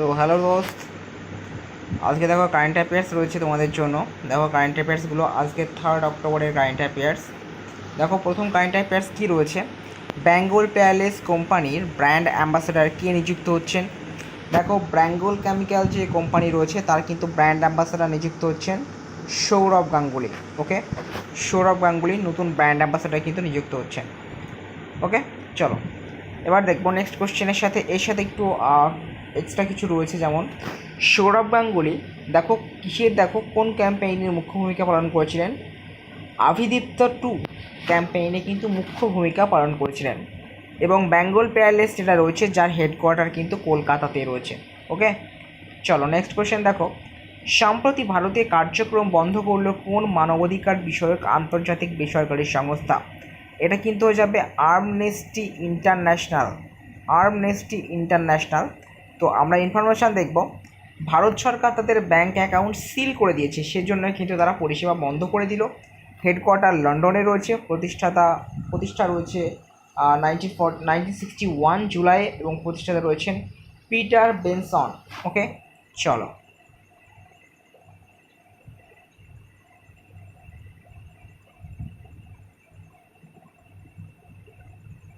তো হ্যালো দোস্ত, আজকে দেখো কারেন্ট অ্যাফেয়ার্স রয়েছে তোমাদের জন্য। দেখো কারেন্ট অ্যাফেয়ার্সগুলো আজকে থার্ড অক্টোবরের কারেন্ট অ্যাফেয়ার্স দেখো প্রথম কারেন্ট অ্যাফেয়ার্স কী রয়েছে? বেঙ্গল পেয়ারলেস কোম্পানির ব্র্যান্ড অ্যাম্বাসেডার কে নিযুক্ত হচ্ছেন? দেখো ব্র্যাঙ্গল কেমিক্যাল যে কোম্পানি রয়েছে, তার কিন্তু ব্র্যান্ড অ্যাম্বাসেডার নিযুক্ত হচ্ছেন সৌরভ গাঙ্গুলি, ওকে? সৌরভ গাঙ্গুলি নতুন ব্র্যান্ড অ্যাম্বাসেডার কিন্তু নিযুক্ত হচ্ছেন, ওকে? চলো, এবার দেখব নেক্সট কোশ্চেনের সাথে, এর সাথে একটু এক্সট্রা কিছু রয়েছে যেমন, সৌরভ গাঙ্গুলি, দেখো, কিসের, দেখো, কোন ক্যাম্পেইনের মুখ্য ভূমিকা পালন করেছিলেন? আভিদীপ্ত টু ক্যাম্পেইনে কিন্তু মুখ্য ভূমিকা পালন করেছিলেন। এবং বেঙ্গল পেয়ারলেস যেটা রয়েছে, যার হেডকোয়ার্টার কিন্তু কলকাতাতে রয়েছে। ওকে? চলো নেক্সট কোশ্চেন দেখো। সম্প্রতি ভারতে কার্যক্রম বন্ধ করল কোন মানবাধিকার বিষয়ক আন্তর্জাতিক বেসরকারি সংস্থা? এটা কিন্তু হয়ে যাবে আর্মনেস্টি ইন্টারন্যাশনাল আর্মনেস্টি ইন্টারন্যাশনাল তো আমরা ইনফরমেশান দেখব। ভারত সরকার তাদের ব্যাংক অ্যাকাউন্ট সিল করে দিয়েছে সেজন্য কিন্তু তারা পরিষেবা বন্ধ করে দিল। হেডকোয়ার্টার লন্ডনে রয়েছে। প্রতিষ্ঠাতা, প্রতিষ্ঠা রয়েছে nineteen four nineteen sixty one July এবং প্রতিষ্ঠাতা রয়েছেন পিটার বেনসন ওকে চলো।